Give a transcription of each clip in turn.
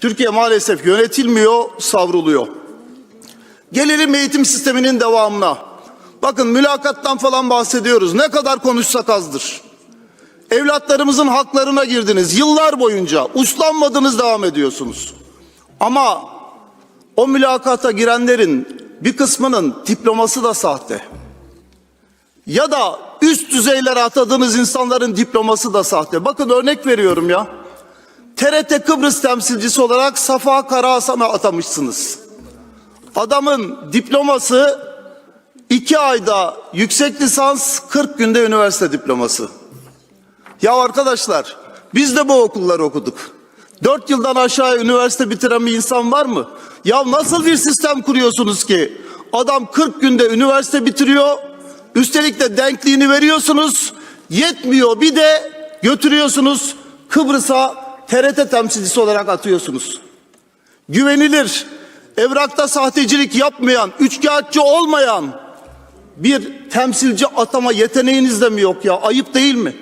Türkiye maalesef yönetilmiyor, savruluyor. Gelelim eğitim sisteminin devamına. Bakın mülakattan falan bahsediyoruz. Ne kadar konuşsak azdır. Evlatlarımızın haklarına girdiniz. Yıllar boyunca uslanmadınız devam ediyorsunuz. Ama o mülakata girenlerin bir kısmının diploması da sahte. Ya da üst düzeylere atadığınız insanların diploması da sahte. Bakın örnek veriyorum ya. TRT Kıbrıs temsilcisi olarak Safa Karahasan'a atamışsınız. Adamın diploması iki ayda yüksek lisans 40 günde üniversite diploması. Ya arkadaşlar biz de bu okulları okuduk. Dört yıldan aşağı üniversite bitiren bir insan var mı? Ya nasıl bir sistem kuruyorsunuz ki? Adam 40 günde üniversite bitiriyor. Üstelik de denkliğini veriyorsunuz. Yetmiyor bir de götürüyorsunuz Kıbrıs'a TRT temsilcisi olarak atıyorsunuz. Güvenilir, evrakta sahtecilik yapmayan, üçkağıtçı olmayan bir temsilci atama yeteneğiniz de mi yok ya? Ayıp değil mi?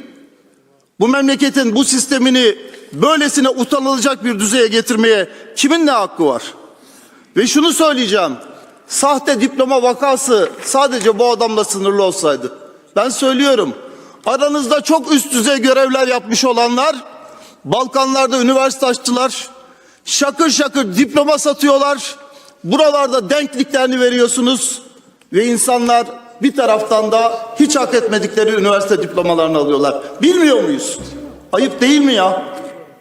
Bu memleketin bu sistemini böylesine utanılacak bir düzeye getirmeye kimin ne hakkı var? Ve şunu söyleyeceğim. Sahte diploma vakası sadece bu adamla sınırlı olsaydı. Ben söylüyorum. Aranızda çok üst düzey görevler yapmış olanlar Balkanlarda üniversite açtılar. Şakır şakır diploma satıyorlar. Buralarda denkliklerini veriyorsunuz ve insanlar bir taraftan da hiç hak etmedikleri üniversite diplomalarını alıyorlar. Bilmiyor muyuz? Ayıp değil mi ya?